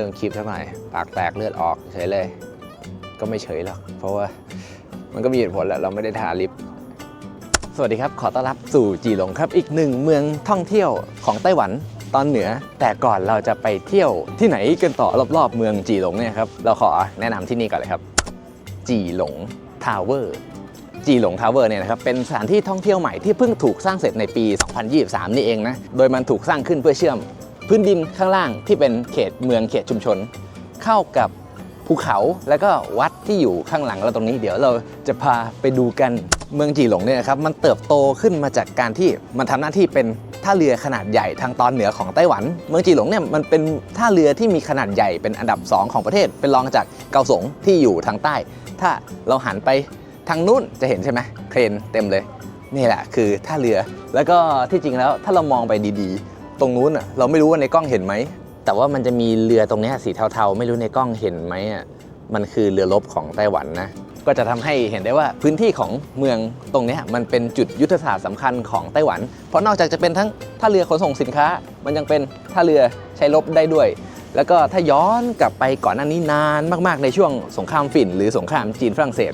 ริ่มคลิปเท่าไหร่ปากแตกเลือดออกเฉยเลย ก็ไม่เฉยหรอก เพราะว่ามันก็มีเหตุผลแหละเราไม่ได้ทาลิป สวัสดีครับ ขอต้อนรับสู่จีหลงครับ อีกหนึ่งเมืองท่องเที่ยวของไต้หวันตอนเหนือ แต่ก่อนเราจะไปเที่ยวที่ไหนกันต่อรอบๆเมืองจีหลงเนี่ยครับเราขอแนะนำที่นี่ก่อนเลยครับ จีหลงทาวเวอร์จีหลงทาวเวอร์เนี่ยนะครับเป็นสถานที่ท่องเที่ยวใหม่ที่เพิ่งถูกสร้างเสร็จในปี 2023 นี่เองนะ โดยมันถูกสร้างขึ้นเพื่อเชื่อม พื้นดินข้างล่างที่เป็นเขตเมืองเขตชุมชน เข้ากับภูเขาแล้วก็วัดที่อยู่ข้างหลังเราตรงนี้ เดี๋ยวเราจะพาไปดูกันเมืองจีหลงเนี่ยนะครับมันเติบโตขึ้นมาจากการที่มันทำหน้าที่เป็นท่าเรือขนาดใหญ่ทางตอนเหนือของไต้หวัน เมืองจีหลงเนี่ยมันเป็นท่าเรือที่มีขนาดใหญ่เป็นอันดับสองของประเทศ เป็นรองจากเกาสงที่อยู่ทางใต้ ถ้าเราหันไปทางนู้นจะเห็นใช่ไหมเครนเต็มเลย นี่แหละคือท่าเรือแล้วก็ที่จริงแล้วถ้าเรามองไปดีๆ ตรงนู้นอะเราไม่รู้ว่าในกล้องเห็นไหม แต่ว่ามันจะมีเรือตรงเนี้ยสีเทาๆ ไม่รู้ในกล้องเห็นไหมอะมันคือเรือรบของไต้หวันนะ ก็จะทำให้เห็นได้ว่าพื้นที่ของเมืองตรงเนี้ยมันเป็นจุดยุทธศาสตร์สำคัญของไต้หวัน เพราะนอกจากจะเป็นทั้งท่าเรือขนส่งสินค้า มันยังเป็นท่าเรือใช้รบได้ด้วย แล้วก็ถ้าย้อนกลับไปก่อนหน้านี้นานมากๆในช่วงสงครามฝิ่น หรือสงครามจีนฝรั่งเศส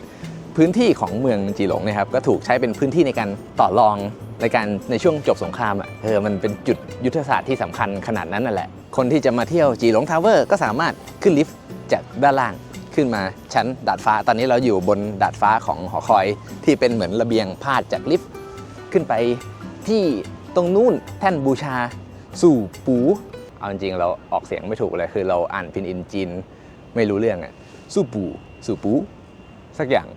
พื้นที่ของเมืองจีหลงเนะครับก็ถูกใช้เป็นพื้นที่ในการต่อรองในการในช่วงจบสงครามอะเออมันเป็นจุดยุทธศาสตร์ที่สำคัญขนาดนั้นนั่นแหละ คนที่จะมาเที่ยวจีหลงทาวเวอร์ก็สามารถขึ้นลิฟต์จากด้านล่างขึ้นมาชั้นดาดฟ้า ตอนนี้เราอยู่บนดาดฟ้าของหอคอยที่เป็นเหมือนระเบียงพาดจากลิฟต์ขึ้นไปที่ตรงนู้นแท่นบูชา สู่ปูเอาจริงๆเราออกเสียงไม่ถูกเลยคือเราอ่านพินอินจีนไม่รู้เรื่องอะสู่ปูสู่ปูสักอย่าง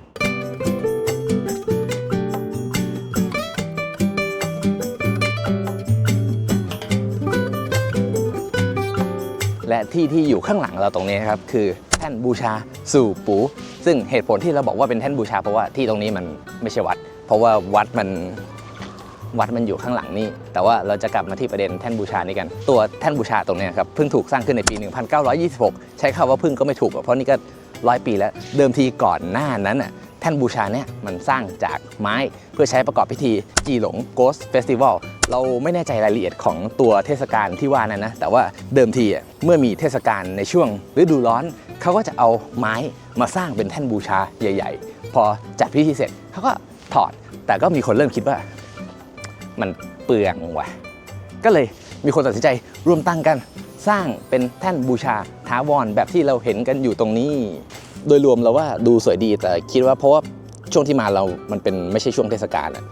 และที่ที่อยู่ข้างหลังเราตรงนี้ครับคือแท่นบูชาสู่ปูซึ่งเหตุผลที่เราบอกว่าเป็นแท่นบูชาเพราะว่าที่ตรงนี้มันไม่ใช่วัด เพราะว่าวัดมันวัดมันอยู่ข้างหลังนี่แต่ว่าเราจะกลับมาที่ประเด็นแท่นบูชานี้กัน ตัวแท่นบูชาตรงนี้ครับเพิ่งถูกสร้างขึ้นในปี 1926 ใช้คำว่าเพิ่งก็ไม่ถูกเพราะนี่ก็ร้อยปีแล้ว เดิมทีก่อนหน้านั้นน่ะ แท่นบูชาเนี่ยมันสร้างจากไม้เพื่อใช้ประกอบพิธีจีหลง Ghost Festival เราไม่แน่ใจรายละเอียดของตัวเทศกาลที่ว่านั้นนะ แต่ว่าเดิมทีอะเมื่อมีเทศกาลในช่วงฤดูร้อน เขาก็จะเอาไม้มาสร้างเป็นแท่นบูชาใหญ่ ๆ พอจัดพิธีเสร็จเขาก็ถอด แต่ก็มีคนเริ่มคิดว่า มันเปลืองว่ะ ก็เลยมีคนตัดสินใจร่วมตั้งกัน สร้างเป็นแท่นบูชาท้าวรแบบที่เราเห็นกันอยู่ตรงนี้ โดยรวมเราว่าดูสวยดีแต่คิดว่าเพราะว่าช่วงที่มาเรา มันเป็นไม่ใช่ช่วงเทศกาลอะ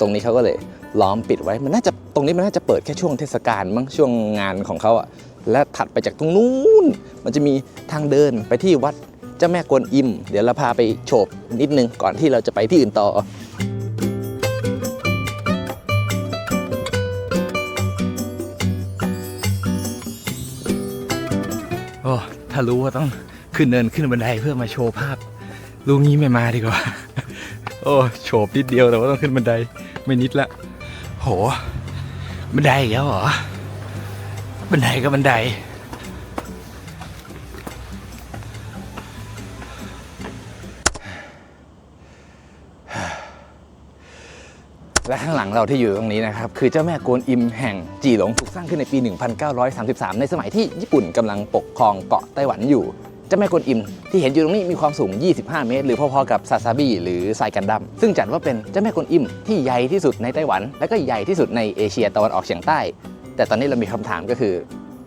ตรงนี้เขาก็เลยล้อมปิดไว้ มันน่าจะตรงนี้มันน่าจะเปิดแค่ช่วงเทศกาลมั้งช่วงงานของเขาอะและถัดไปจากตรงนู้น มันจะมีทางเดินไปที่วัดเจ้าแม่กวนอิม เดี๋ยวเราพาไปโฉบนิดนึงก่อนที่เราจะไปที่อื่นต่อโอ้ถ้ารู้ว่าต้อง ขึ้นเนินขึ้นบันไดเพื่อมาโชว์ภาพรู้งี้ไม่มาดีกว่า โอ้โฉบนิดเดียวแต่ว่าต้องขึ้นบันไดไม่นิดละ โห บันไดแล้วเหรอ บันไดก็บันได และข้างหลังเราที่อยู่ตรงนี้นะครับ คือเจ้าแม่กวนอิมแห่งจีหลงถูกสร้างขึ้นในปี 1933 ในสมัยที่ญี่ปุ่นกำลังปกครองเกาะไต้หวันอยู่ เจ้าแม่กวนอิมที่เห็นอยู่ตรงนี้มีความสูง 25 เมตร หรือพอๆกับซาซาบิหรือไซกันดัมซึ่งจัดว่าเป็นเจ้าแม่กวนอิมที่ใหญ่ที่สุดในไต้หวัน และก็ใหญ่ที่สุดในเอเชียตะวันออกเฉียงใต้ แต่ตอนนี้เรามีคำถามก็คือ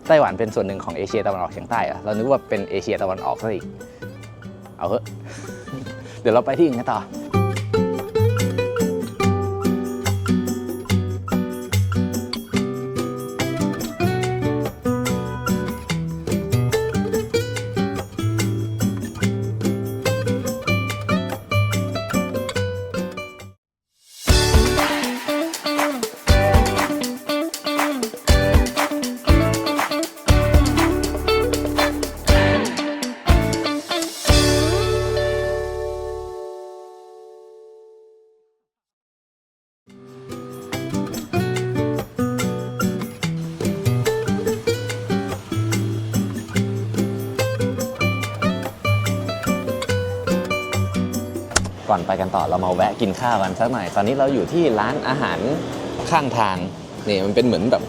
ไต้หวันเป็นส่วนหนึ่งของเอเชียตะวันออกเฉียงใต้เหรอเรานึกว่าเป็นเอเชียตะวันออกซะอีกเอาเถอะเดี๋ยวเราไปที่อื่นกันต่อ ก่อนไปกันต่อเรามาแวะกินข้าวกันสักหน่อย ตอนนี้เราอยู่ที่ร้านอาหารข้างทางนี่มันเป็นเหมือนแบบ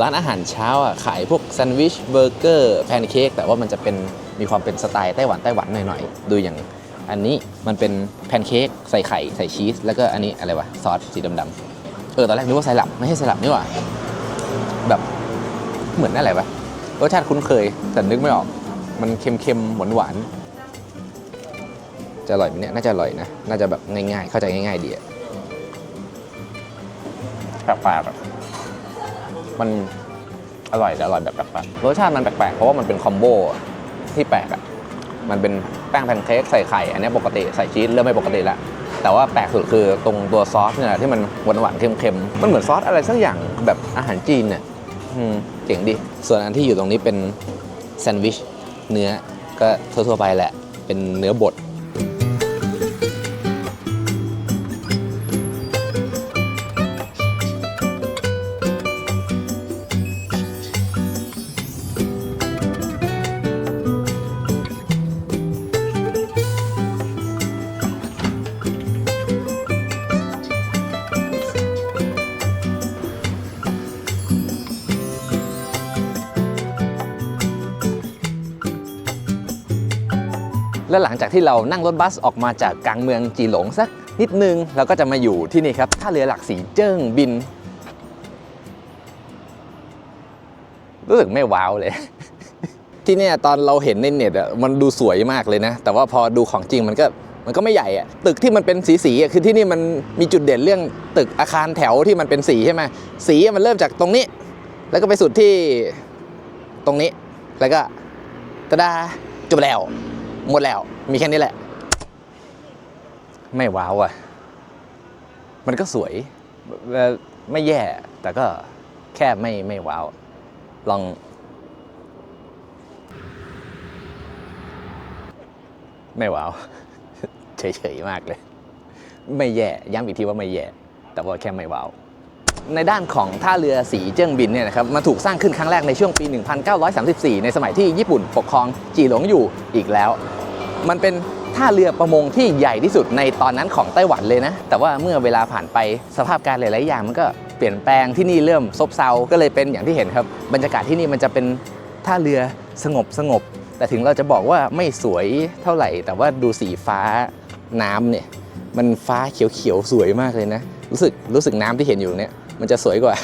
ร้านอาหารเช้าอะขายพวกแซนด์วิชเบอร์เกอร์แพนเค้กแต่ว่ามันจะเป็นมีความเป็นสไตล์ไต้หวันไต้หวันหน่อยๆ ดูอย่างอันนี้มันเป็นแพนเค้กใส่ไข่ใส่ชีสแล้วก็อันนี้อะไรวะซอสสีดำๆเออตอนแรกนึกว่าไซรัปไม่ใช่ไซรัปนี่หว่าแบบเหมือนอะไรวะรสชาติคุ้นเคยแต่นึกไม่ออก มันเค็มๆหวานหวานๆ จะอร่อยไหมเนี่ยน่าจะอร่อยนะ น่าจะแบบง่ายๆ เข้าใจง่ายๆดีอะแปลกๆแบบมันอร่อยแต่อร่อยแบบแปลกๆรสชาติมันแปลกๆเพราะว่ามันเป็นคอมโบที่แปลกอะมันเป็นแป้งแพนเค้กใส่ไข่ อันนี้ปกติใส่ชีสเริ่มไม่ปกติแล้ว แต่ว่าแปลกสุดคือตรงตัวซอสเนี่ยแหละที่มันหวานๆเค็มๆมันเหมือนซอสอะไรสักอย่างแบบอาหารจีนเนี่ยอืมเจ๋งดิส่วนอันที่อยู่ตรงนี้เป็นแซนด์วิชเนื้อก็ทั่วๆไปแหละ เป็นเนื้อบด และหลังจากที่เรานั่งรถบัสออกมาจากกลางเมืองจีหลงสักนิดนึงเราก็จะมาอยู่ที่นี่ครับท่าเรือหลักสีเจิ้งบิน รู้สึกไม่ว้าวเลย ที่เนี่ยตอนเราเห็นในเน็ตอะมันดูสวยมากเลยนะ แต่ว่าพอดูของจริงมันก็มันก็ไม่ใหญ่อะตึกที่มันเป็นสีสีอะคือที่นี่มันมีจุดเด่นเรื่องตึกอาคารแถวที่มันเป็นสีใช่ไหมสีมันเริ่มจากตรงนี้ แล้วก็ไปสุดที่ตรงนี้ แล้วก็ตะดาจบแล้ว หมดแล้ว มีแค่นี้แหละ ไม่ว้าวอะ มันก็สวย ไม่แย่ แต่ก็แค่ไม่ไม่ว้าว ลองไม่ว้าวเฉยๆมากเลย ไม่แย่ย้ำอีกทีว่าไม่แย่ แต่ว่าแค่ไม่ว้าว ในด้านของท่าเรือสีเจิ้งบินเนี่ยนะครับมาถูกสร้างขึ้นครั้งแรกในช่วงปี 1934 ในสมัยที่ญี่ปุ่นปกครองจีหลงอยู่อีกแล้ว มันเป็นท่าเรือประมงที่ใหญ่ที่สุดในตอนนั้นของไต้หวันเลยนะ แต่ว่าเมื่อเวลาผ่านไปสภาพการหลาย ๆ อย่างมันก็เปลี่ยนแปลงที่นี่เริ่มซบเซา ก็เลยเป็นอย่างที่เห็นครับ บรรยากาศที่นี่มันจะเป็นท่าเรือสงบสงบ แต่ถึงเราจะบอกว่าไม่สวยเท่าไหร่ แต่ว่าดูสีฟ้าน้ำเนี่ยมันฟ้าเขียวๆสวยมากเลยนะ รู้สึกรู้สึกน้ำที่เห็นอยู่เนี่ย มันจะสวยกว่า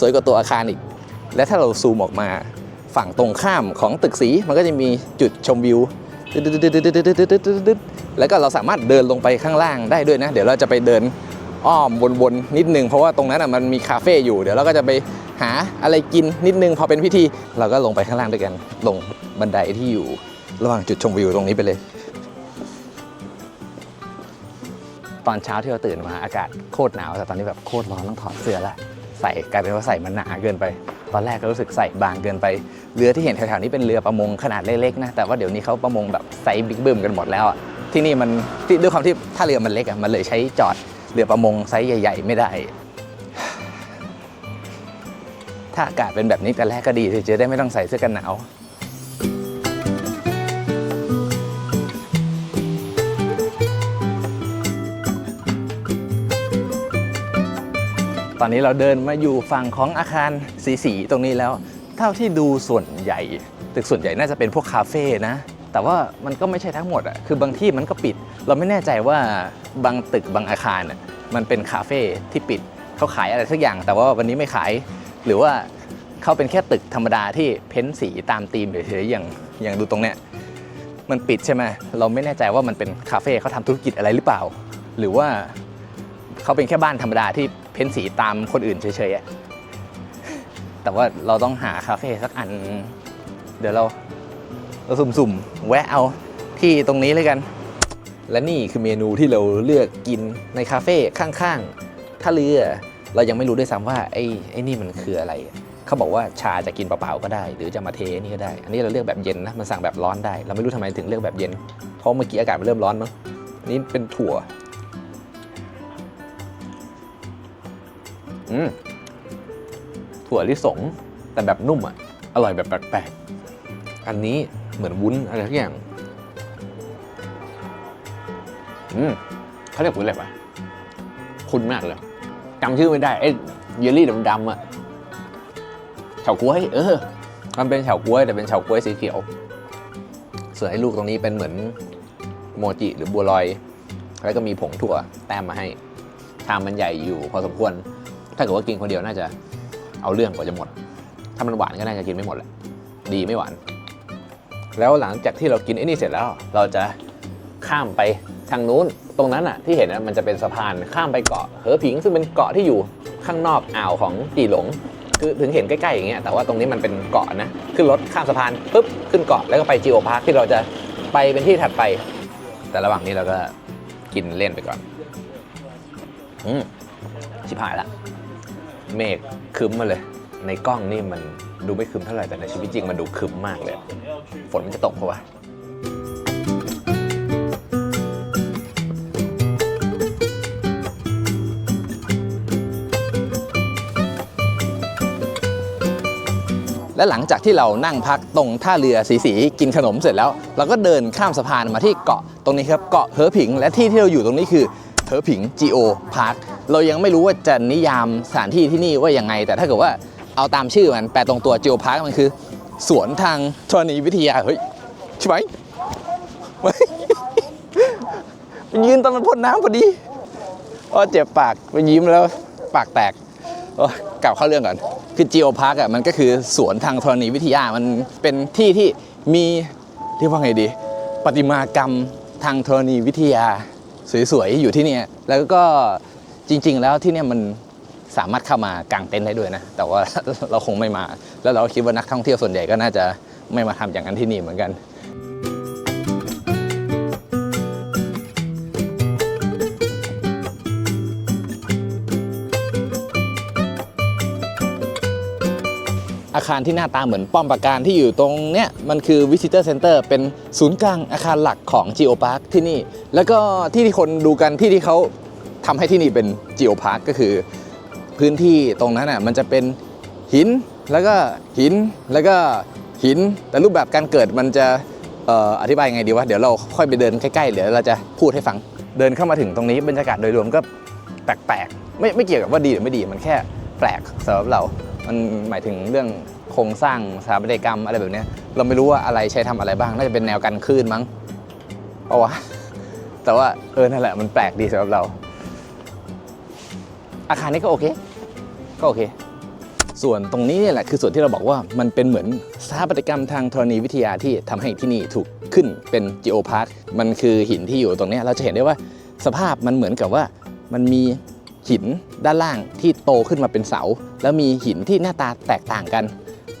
สวยกว่าตัวอาคารอีก และถ้าเราซูมออกมาฝั่งตรงข้ามของตึกสีมันก็จะมีจุดชมวิวแล้วก็เราสามารถเดินลงไปข้างล่างได้ด้วยนะ เดี๋ยวเราจะไปเดินอ้อมวนๆนิดนึงเพราะว่าตรงนั้นมันมีคาเฟ่อยู่ เดี๋ยวเราก็จะไปหาอะไรกินนิดนึงพอเป็นพิธี เราก็ลงไปข้างล่างด้วยกัน ลงบันไดที่อยู่ระหว่างจุดชมวิวตรงนี้ไปเลย ตอนเช้าที่เราตื่นมาอากาศโคตรหนาวแต่ตอนนี้แบบโคตรร้อนต้องถอดเสื้อละใส่กลายเป็นว่าใส่มันหนาเกินไป ตอนแรกก็รู้สึกใส่บางเกินไป เรือที่เห็นแถวๆนี้เป็นเรือประมงขนาดเล็กๆนะ แต่ว่าเดี๋ยวนี้เขาประมงแบบไซส์บิ๊กบึ้มกันหมดแล้วอะที่นี่มันด้วยความที่ถ้าเรือมันเล็กอะมันเลยใช้จอดเรือประมงไซส์ใหญ่ ๆ ไม่ได้ ถ้าอากาศเป็นแบบนี้แต่แรกก็ดีจะได้ไม่ต้องใส่เสื้อกันหนาว อนนี้เราเดินมาอยู่ฝั่งของอาคารสีสีๆตรงนี้แล้ว เท่าที่ดูส่วนใหญ่ ตึกส่วนใหญ่น่าจะเป็นพวกคาเฟ่นะ แต่ว่ามันก็ไม่ใช่ทั้งหมดอะคือบางที่มันก็ปิด เราไม่แน่ใจว่าบางตึกบางอาคารอะมันเป็นคาเฟ่ที่ปิดเขาขายอะไรสักอย่าง แต่ว่าวันนี้ไม่ขาย หรือว่าเขาเป็นแค่ตึกธรรมดาที่เพ้นสีตามธีมเฉยๆอย่างอย่างดูตรงเนี้ยมันปิดใช่ไหมเราไม่แน่ใจว่ามันเป็นคาเฟ่เขาทำธุรกิจอะไรหรือเปล่า หรือว่าเขาเป็นแค่บ้านธรรมดาที่ เพ้นสีตามคนอื่นเฉยๆแต่ว่าเราต้องหาคาเฟ่สักอัน เดี๋ยวเราเราสุ่มๆ แวะเอาที่ตรงนี้เลยกัน และนี่คือเมนูที่เราเลือกกินในคาเฟ่ข้างๆท่าเรือเรายังไม่รู้ด้วยซ้ำว่าไอ้ไอ้นี่มันคืออะไร เขาบอกว่าชาจะกินเปล่าๆก็ได้ หรือจะมาเทนี่ก็ได้ อันนี้เราเลือกแบบเย็นนะมันสั่งแบบร้อนได้ เราไม่รู้ทำไมถึงเลือกแบบเย็น เพราะเมื่อกี้อากาศมันเริ่มร้อนมั้งนี่เป็นถั่ว ถั่วลิสงแต่แบบนุ่มอะ อร่อยแบบแปลกๆ อันนี้เหมือนวุ้นอะไรทุกอย่าง อืมเขาเรียกวุ้นอะไรปะคุณมากเลยจำชื่อไม่ได้ไอ้เยลลี่ดำๆอะเฉาก๊วย เออ มันเป็นเฉาก๊วยแต่เป็นเฉาก๊วยสีเขียว ส่วนไอ้ลูกตรงนี้เป็นเหมือนโมจิหรือบัวลอย แล้วก็มีผงถั่วแต้มมาให้ชามมันใหญ่อยู่พอสมควร ถ้าเกิดว่ากินคนเดียวน่าจะเอาเรื่องกว่าจะหมด ถ้ามันหวานก็น่าจะกินไม่หมดแหละ ดีไม่หวาน แล้วหลังจากที่เรากินไอ้นี่เสร็จแล้ว เราจะข้ามไปทางนู้น ตรงนั้นอะ ที่เห็นนะมันจะเป็นสะพานข้ามไปเกาะเหอผิง ซึ่งเป็นเกาะที่อยู่ข้างนอกอ่าวของจีหลง คือถึงเห็นใกล้ๆอย่างเงี้ย แต่ว่าตรงนี้มันเป็นเกาะนะ ขึ้นรถข้ามสะพานปุ๊บขึ้นเกาะแล้วก็ไปจีโอพาร์คที่เราจะไปเป็นที่ถัดไป แต่ระหว่างนี้เราก็กินเล่นไปก่อน อืมชิบหายละ เมฆคึ้มมาเลย ในกล้องนี่มันดูไม่คึ้มเท่าไหร่แต่ในชีวิตจริงมันดูคึ้มมากเลย ฝนมันจะตกเพราะว่าและหลังจากที่เรานั่งพักตรงท่าเรือสีสีกินขนมเสร็จแล้ว เราก็เดินข้ามสะพานมาที่เกาะตรงนี้ครับเกาะเหอผิง และที่ที่เราอยู่ตรงนี้คือเหอผิง Geo Park เรายังไม่รู้ว่าจะนิยามสถานที่ที่นี่ว่ายังไง แต่ถ้าเกิดว่าเอาตามชื่อมันแปลตรงตัว Geo Park มันคือ สวนทางธรณีวิทยาเฮ้ยใช่ไหมเฮ้ยมันยืนตอนมันพ่นน้ำพอดีอ้อเจ็บปากไปยิ้มแล้วปากแตกโอ้กลับเข้าเรื่องก่อน คือจีโอพาร์คอะมันก็คือสวนทางธรณีวิทยามันเป็นที่ที่มีเรียกว่าไงดีประติมากรรมทางธรณีวิทยาสวยๆอยู่ที่นี่แล้วก็ จริง ๆ แล้วที่เนี่ยมันสามารถเข้ามากางเต็นท์ได้ด้วยนะ แต่ว่าเราคงไม่มา แล้วเราคิดว่านักท่องเที่ยวส่วนใหญ่ก็น่าจะไม่มาทำอย่างนั้นที่นี่เหมือนกันอาคารที่หน้าตาเหมือนป้อมปราการที่อยู่ตรงเนี้ยมันคือ Visitor Center เป็นศูนย์กลางอาคารหลักของ Geo Park ที่นี่ แล้วก็ที่ที่คนดูกันที่ที่เขา ทำให้ที่นี่เป็น Geo Park ก็คือพื้นที่ตรงนั้นอะมันจะเป็นหินแล้วก็หินแล้วก็หินแต่รูปแบบการเกิดมันจะอธิบายยังไงดีวะเดี๋ยวเราค่อยไปเดินใกล้ๆเดี๋ยวเราจะพูดให้ฟังเดินเข้ามาถึงตรงนี้บรรยากาศโดยรวมก็แปลกๆไม่ไม่เกี่ยวกับว่าดีหรือไม่ดีมันแค่แปลกสำหรับเรา มันหมายถึงเรื่องโครงสร้างสถาปัตยกรรมอะไรแบบนี้เราไม่รู้ว่าอะไรใช้ทำอะไรบ้าง น่าจะเป็นแนวกันคลื่นมั้งเพราะว่าแต่ว่าเออนั่นแหละมันแปลกดีสำหรับเรา อาคารนี้ก็โอเคก็โอเค ส่วนตรงนี้เนี่ยแหละคือส่วนที่เราบอกว่ามันเป็นเหมือนสถาปัตยกรรมทางธรณีวิทยาที่ทำให้ที่นี่ถูกขึ้นเป็นจิโอพาร์คมันคือหินที่อยู่ตรงนี้เราจะเห็นได้ว่าสภาพมันเหมือนกับว่ามันมีหินด้านล่างที่โตขึ้นมาเป็นเสา แล้วมีหินที่หน้าตาแตกต่างกัน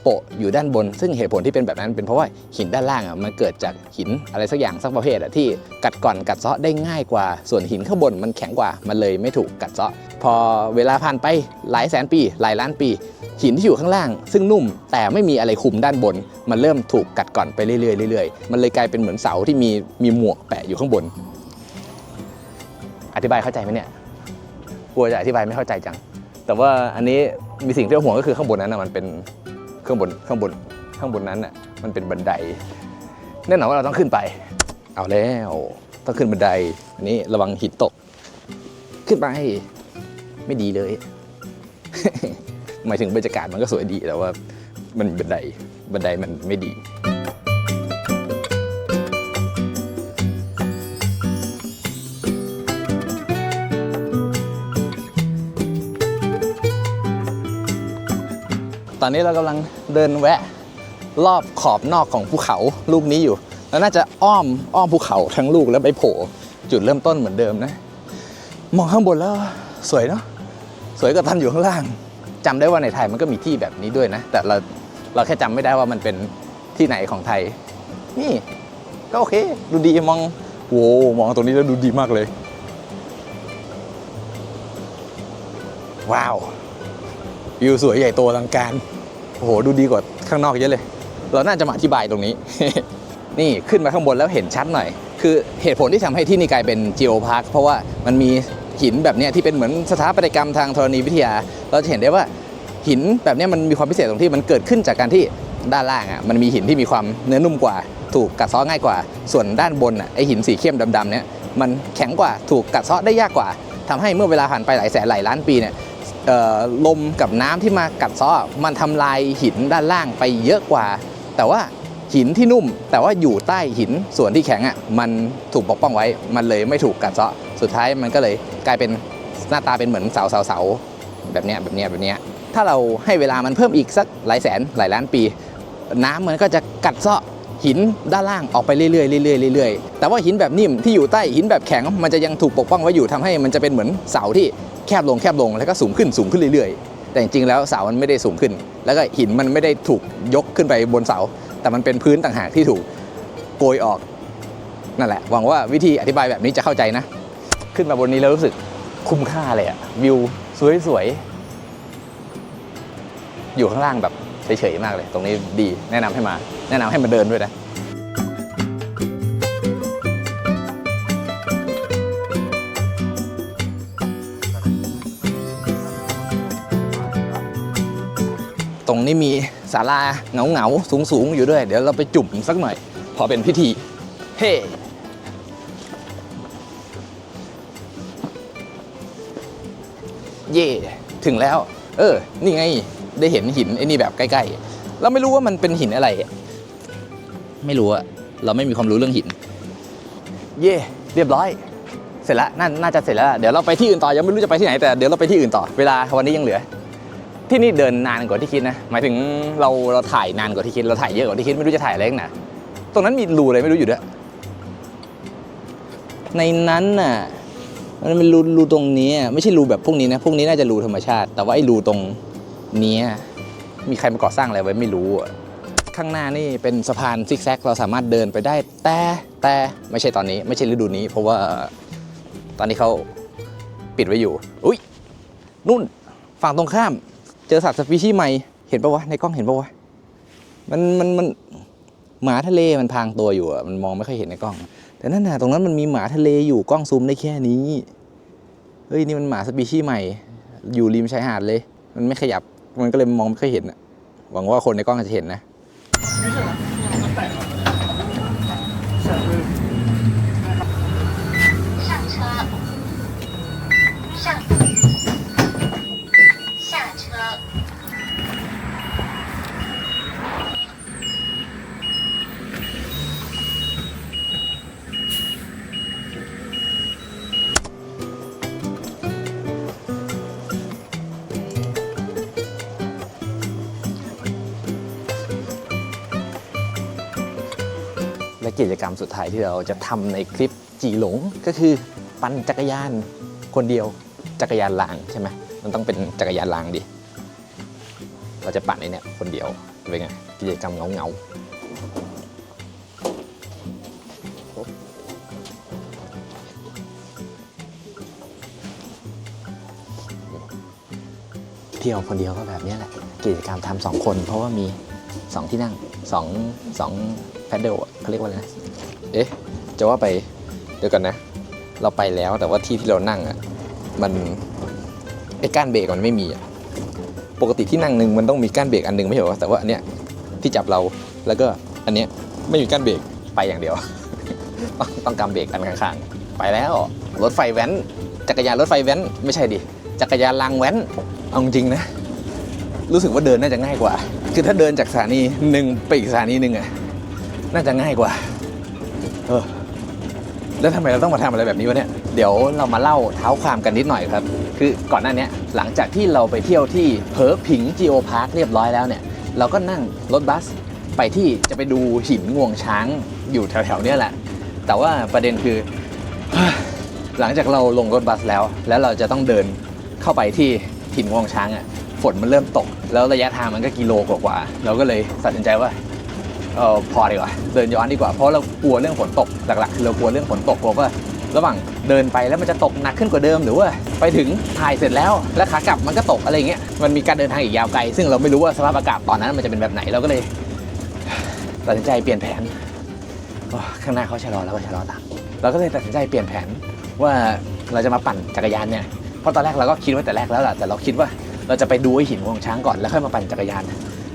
โปะอยู่ด้านบน ซึ่งเหตุผลที่เป็นแบบนั้นเป็นเพราะว่าหินด้านล่างอะมันเกิดจากหินอะไรสักอย่างสักประเภทอะที่กัดก่อนกัดเซาะได้ง่ายกว่า ส่วนหินข้างบนมันแข็งกว่ามันเลยไม่ถูกกัดเซาะ พอเวลาผ่านไปหลายแสนปี หลายล้านปี หินที่อยู่ข้างล่าง ซึ่งนุ่มแต่ไม่มีอะไรคุมด้านบน มันเริ่มถูกกัดก่อนไปเรื่อยๆเรื่อยๆมันเลยกลายเป็นเหมือนเสาที่มีมีหมวกแปะอยู่ข้างบน อธิบายเข้าใจไหมเนี่ยกลัวจะอธิบายไม่เข้าใจจัง แต่ว่าอันนี้มีสิ่งที่เราห่วงก็คือข้างบนนั้นนะมันเป็น ข้างบนข้างบนข้างบนนั้นอะมันเป็นบันไดแน่นอนว่าเราต้องขึ้นไป เอาแล้วต้องขึ้นบันไดอันนี้ระวังหินตก ขึ้นไปไม่ดีเลยหมายถึงบรรยากาศมันก็สวยดีแต่ว่ามันบันไดบันไดมันไม่ดี อนนี้เรากำลังเดินแวะรอบขอบนอกของภูเขาลูกนี้อยู่ แล้วน่าจะอ้อมอ้อมภูเขาทั้งลูกแล้วไปโผล่จุดเริ่มต้นเหมือนเดิมนะ มองข้างบนแล้วสวยเนาะสวยกว่าตอนอยู่ข้างล่างจำได้ว่าในไทยมันก็มีที่แบบนี้ด้วยนะ แต่เราเราแค่จำไม่ได้ว่ามันเป็นที่ไหนของไทย นี่ ก็โอเค ดูดีมองโว้มองตรงนี้แล้วดูดีมากเลย ว้าววิวสวยใหญ่โตอลังการ โอ้โหดูดีกว่าข้างนอกเยอะเลย เราน่าจะมาอธิบายตรงนี้ นี่ขึ้นมาข้างบนแล้วเห็นชัดหน่อย คือเหตุผลที่ทำให้ที่นี่กลายเป็นจีโอพาร์คเพราะว่ามันมีหินแบบนี้ที่เป็นเหมือนสถาปัตยกรรมทางธรณีวิทยา เราจะเห็นได้ว่าหินแบบนี้มันมีความพิเศษตรงที่มันเกิดขึ้นจากการที่ด้านล่างอะมันมีหินที่มีความเนื้อนุ่มกว่า ถูกกัดเซาะง่ายกว่า ส่วนด้านบนอะไอหินสีเข้มดำๆเนี้ยมันแข็งกว่าถูกกัดเซาะได้ยากกว่าทำให้เมื่อเวลาผ่านไปหลายแสนหลายล้านปีเนี่ย ลมกับน้ำที่มากัดซ้อมันทำลายหินด้านล่างไปเยอะกว่า แต่ว่าหินที่นุ่ม แต่ว่าอยู่ใต้หินส่วนที่แข็งอะมันถูกปกป้องไว้มันเลยไม่ถูกกัดซาะสุดท้ายมันก็เลยกลายเป็นหน้าตาเป็นเหมือนเสาเสาเสาแบบเนี้ยแบบเนี้ยแบบเนี้ยถ้าเราให้เวลามันเพิ่มอีกสักหลายแสนหลายล้านปี น้ำมันก็จะกัดเซาะหินด้านล่างออกไปเรื่อยๆเรื่อยๆเรื่อยๆแต่ว่าหินแบบนิ่มที่อยู่ใต้หินแบบแข็งมันจะยังถูกปกป้องไว้อยู่ทำให้มันจะเป็นเหมือนเสาที่ แคบลงแคบลงแล้วก็สูงขึ้นสูงขึ้นเรื่อยๆ แต่จริงๆแล้วเสามันไม่ได้สูงขึ้น แล้วก็หินมันไม่ได้ถูกยกขึ้นไปบนเสา แต่มันเป็นพื้นต่างหากที่ถูกโกยออกนั่นแหละหวังว่าวิธีอธิบายแบบนี้จะเข้าใจนะ ขึ้นมาบนนี้แล้วรู้สึกคุ้มค่าเลยอะวิวสวยๆอยู่ข้างล่างแบบเฉยๆมากเลย ตรงนี้ดีแนะนำให้มา แนะนำให้มาเดินด้วยนะ นี้มีศาลาเหงาเหงาสูงสูงๆอยู่ด้วย เดี๋ยวเราไปจุ่มสักหน่อย พอเป็นพิธี เฮ้เย่ถึงแล้ว เออ นี่ไง ได้เห็นหินไอ้นี่แบบใกล้ๆ เราไม่รู้ว่ามันเป็นหินอะไร ไม่รู้อะเราไม่มีความรู้เรื่องหิน เย่เรียบร้อย เสร็จแล้วนาน่าจะเสร็จแล้ว เดี๋ยวเราไปที่อื่นต่อ ยังไม่รู้จะไปที่ไหนแต่เดี๋ยวเราไปที่อื่นต่อ เวลาวันนี้ยังเหลือ ที่นี่เดินนานกว่าที่คิดนะ หมายถึงเราเราถ่ายนานกว่าที่คิด เราถ่ายเยอะกว่าที่คิดไม่รู้จะถ่ายอะไรนักหนาตรงนั้นมีรูอะไรไม่รู้อยู่ด้วย ในนั้นน่ะ มันเป็นรูรูตรงนี้ ไม่ใช่รูแบบพวกนี้นะ พวกนี้น่าจะรูธรรมชาติ แต่ว่าไอ้รูตรงเนี้ยมีใครมาก่อสร้างอะไรไว้ไม่รู้ ข้างหน้านี่เป็นสะพานซิกแซกเราสามารถเดินไปได้ แต่แต่ไม่ใช่ตอนนี้ ไม่ใช่ฤดูนี้ เพราะว่าตอนนี้เขาปิดไว้อยู่ อุ้ยนู่นฝั่งตรงข้าม เจอสัตว์สปีชีส์ใหม่ เห็นปะวะ ในกล้องเห็นปะวะ มันมันมันหมาทะเลมันพรางตัวอยู่อะมันมองไม่ค่อยเห็นในกล้อง แต่นั่นน่ะตรงนั้นมันมีหมาทะเลอยู่กล้องซูมได้แค่นี้ เฮ้ยนี่มันหมาสปีชีส์ใหม่ อยู่ริมชายหาดเลย มันไม่ขยับ มันก็เลยมองไม่ค่อยเห็นอะหวังว่าคนในกล้องจะเห็นนะ กิจกรรมสุดท้ายที่เราจะทำในคลิปจีหลง ก็คือปั่นจักรยานคนเดียวจักรยานรางใช่ไหมมันต้องเป็นจักรยานรางดิ เราจะปั่นไอเนี่ยคนเดียวเป็นไงกิจกรรมเงาเงาเที่ยวคนเดียวก็แบบนี้แหละ กิจกรรมทำสองคน เพราะว่ามีสองที่นั่งสองสอง แพดเดิลเขาเรียกว่าอะไรนะเอ๊ะ จะว่าไปเดี๋ยวกันนะ เราไปแล้วแต่ว่าที่ที่เรานั่งอะ มันไอ้ก้านเบรกมันไม่มีอะ ปกติที่นั่งหนึ่งมันต้องมีก้านเบรกอันหนึงไม่ใช่เหรอแต่ว่าอันเนี้ยที่จับเราแล้วก็อันเนี้ยไม่มีก้านเบรกไปอย่างเดียว ต้องต้องกำเบรกอันข้างๆไปแล้วรถไฟแว้น จักรยานรถไฟแว้น ไม่ใช่ดิจักรยานรางแว้นเอาจริงนะ รู้สึกว่าเดินน่าจะง่ายกว่า คือถ้าเดินจากสถานีหนึ่งไปอีกสถานีหนึ่งอะ น่าจะง่ายกว่า เออ แล้วทำไมเราต้องมาทำอะไรแบบนี้วะเนี่ย เดี๋ยวเรามาเล่าเท้าความกันนิดหน่อยครับ คือก่อนหน้านี้หลังจากที่เราไปเที่ยวที่เพอผิงจีโอพาร์คเรียบร้อยแล้วเนี่ย เราก็นั่งรถบัสไปที่จะไปดูหินงวงช้างอยู่แถวๆเนี้ยแหละ แต่ว่าประเด็นคือ หลังจากเราลงรถบัสแล้ว แล้วเราจะต้องเดินเข้าไปที่หินงวงช้างอะฝนมันเริ่มตก แล้วระยะทางมันก็กิโลกว่าๆเราก็เลยตัดสินใจว่า เออพอดีกว่าเดินย้อนดีกว่าเพราะเรากลัวเรื่องฝนตกหลักๆคือเรากลัวเรื่องฝนตกกลัวว่าระหว่างเดินไปแล้วมันจะตกหนักขึ้นกว่าเดิมหรือว่าไปถึงถ่ายเสร็จแล้วแล้วขากลับมันก็ตกอะไรเงี้ยมันมีการเดินทางอีกยาวไกล ซึ่งเราไม่รู้ว่าสภาพอากาศตอนนั้นมันจะเป็นแบบไหนเราก็เลยตัดสินใจเปลี่ยนแผนข้างหน้าเขาชะลอแล้วก็ชะลอตามเราก็เลยตัดสินใจเปลี่ยนแผนว่าเราจะมาปั่นจักรยานเนี่ยเพราะตอนแรกเราก็คิดไว้แต่แรกแล้วแหละแต่เราคิดว่าเราจะไปดูไอหินงวงช้างก่อนแล้วค่อยมาปั่นจักรยาน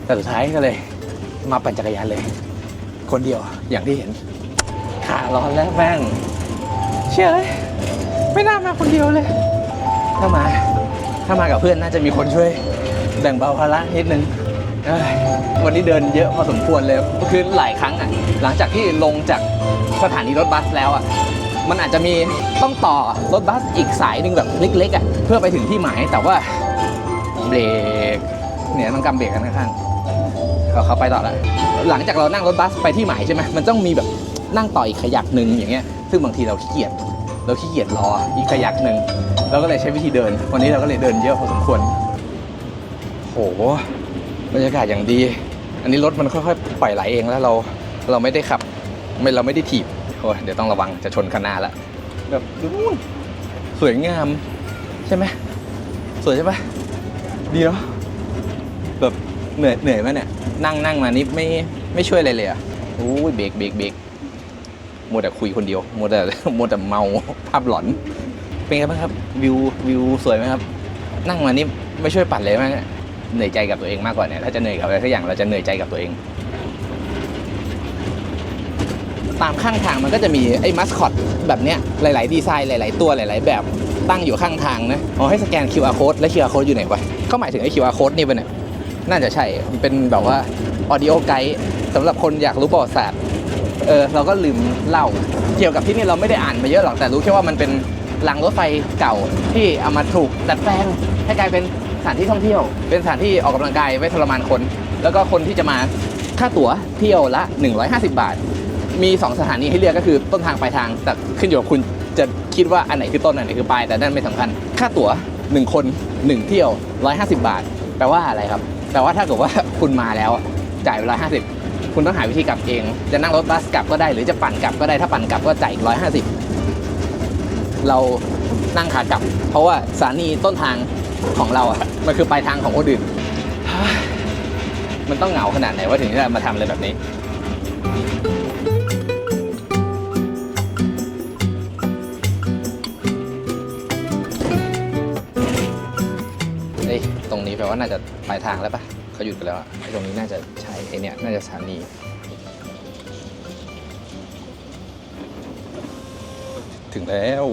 แต่สุดท้ายก็เลย มาปั่นจักรยานเลย คนเดียวอย่างที่เห็น ขาร้อนแล้วแม่งเชื่อเลยไม่น่ามาคนเดียวเลย ถ้ามา ถ้ามากับเพื่อนน่าจะมีคนช่วย แบ่งเบาภาระนิดนึงวันนี้เดินเยอะพอสมควรเลยคือหลายครั้งอะ หลังจากที่ลงจากสถานีรถบัสแล้วอะมันอาจจะมีต้องต่อรถบัสอีกสายหนึ่งแบบเล็กๆอะเพื่อไปถึงที่หมายแต่ว่าเบรกเนี่ยต้องกำเบรกกันข้างๆ เขาเขาไปต่อแล้วหลังจากเรานั่งรถบัสไปที่หมายใช่ไหมมันต้องมีแบบนั่งต่ออีกขยักหนึ่งอย่างเงี้ยซึ่งบางทีเราขี้เกียจเราขี้เกียจรออีกขยักหนึ่งเราก็เลยใช้วิธีเดิน วันนี้เราก็เลยเดินเยอะพอสมควรโหบรรยากาศอย่างดี อันนี้รถมันค่อยๆปล่อยไหลเองแล้วเราเราไม่ได้ขับไม่เราไม่ได้ถีบโอ้ยเดี๋ยวต้องระวังจะชนคันหน้าละแบบดูนู่นสวยงามใช่ไหมสวยใช่ปะดีเนาะแบบ เหนื่อยเหนื่อยไหมเนี่ยนั่งนั่งมานี่ไม่ไม่ช่วยอะไรเลยอะโอ้ยเบรกเบรกเบรกมัวแต่คุยคนเดียวมัวแต่มัวแต่เมาภาพหลอน เป็นไงบ้างครับวิววิวสวยไหมครับ นั่งมานี่ไม่ช่วยปั่นเลยไหมเนี่ยเหนื่อยใจกับตัวเองมากกว่าเนี่ยถ้าจะเหนื่อยกับอะไรสักอย่างเราจะเหนื่อยใจกับตัวเอง ตามข้างทางมันก็จะมีไอ้มัสคอตแบบเนี้ยหลาย ๆ ดีไซน์หลาย ๆ ตัวหลาย ๆ แบบตั้งอยู่ข้างทางนะอ๋อให้สแกน QR code และ QR code อยู่ไหนวะเขาหมายถึงไอ้ QR code นี่ปะเนี่ย น่าจะใช่เป็นแบบว่า audio guide สำหรับคนอยากรู้ประวัติศาสตร์เออเราก็ลืมเล่าเกี่ยวกับที่นี่เราไม่ได้อ่านมาเยอะหรอกแต่รู้แค่ว่ามันเป็นรางรถไฟเก่าที่เอามาถูกดัดแปลงให้กลายเป็นสถานที่ท่องเที่ยว เป็นสถานที่ออกกำลังกายไว้ทรมานคน แล้วก็คนที่จะมาค่าตั๋วเที่ยวละ 150 บาท มี 2 สถานีให้เลือกก็คือต้นทางปลายทางแต่ขึ้นอยู่กับคุณจะคิดว่าอันไหนคือต้นอันไหนคือปลายแต่นั่นไม่สำคัญ ค่าตั๋ว 1 คน 1 เที่ยว 150 บาท แปลว่าอะไรครับ แต่ว่าถ้าเกิดว่าคุณมาแล้วจ่ายไป150คุณต้องหาวิธีกลับเอง จะนั่งรถบัสกลับก็ได้หรือจะปั่นกลับก็ได้ถ้าปั่นกลับก็จ่ายอีกร้อยห้าสิบเรานั่งขากลับ เพราะว่าสถานีต้นทางของเราอะมันคือปลายทางของคนอื่นมันต้องเหงาขนาดไหนว่าถึงจะมาทำอะไรแบบนี้ แปลว่าน่าจะปลายทางแล้วปะเขาหยุดไปแล้วอะไอ้ตรงนี้น่าจะใช่ไอเนี่ยน่าจะสถานีถึงแล้ว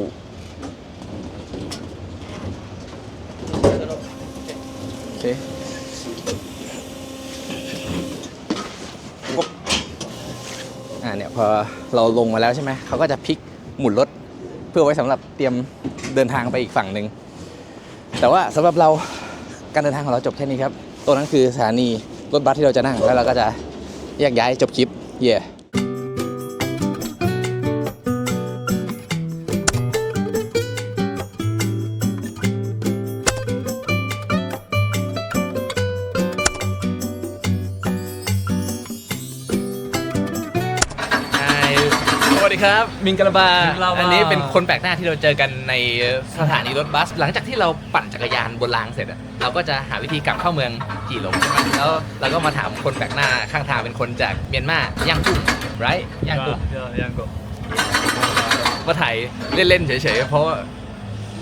โอเคอ่าเนี่ยพอเราลงมาแล้วใช่ไหมเขาก็จะพลิกหมุนรถเพื่อไว้สำหรับเตรียมเดินทางไปอีกฝั่งหนึ่งแต่ว่าสำหรับเรา การเดินทางของเราจบแค่นี้ครับ ตัวนั้นคือสถานีรถบัสที่เราจะนั่ง แล้วเราก็จะแยกย้ายจบคลิป เย่ส ดีครับ มิงกะลาบา มิงกะลาบา อันนี้เป็นคนแปลกหน้าที่เราเจอกันในสถานีรถบัส หลังจากที่เราปั่นจักรยานบนรางเสร็จอะเราก็จะหาวิธีกลับเข้าเมืองจีหลงใช่ไหมแล้วเราก็มาถามคนแปลกหน้าข้างทางเป็นคนจากเมียนมาย่างกุ้งไรย่างกุ้ง ยังกูมาถ่ายเล่นๆเฉยๆ เพราะว่า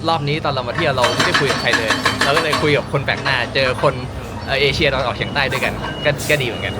รอบนี้ตอนเรามาเที่ยวเราไม่ได้คุยกับใครเลย เราก็เลยคุยกับคนแปลกหน้า เจอคนเอ่อเอเชียตอนออกเฉียงใต้ด้วยกัน ก็ก็ดีเหมือนกัน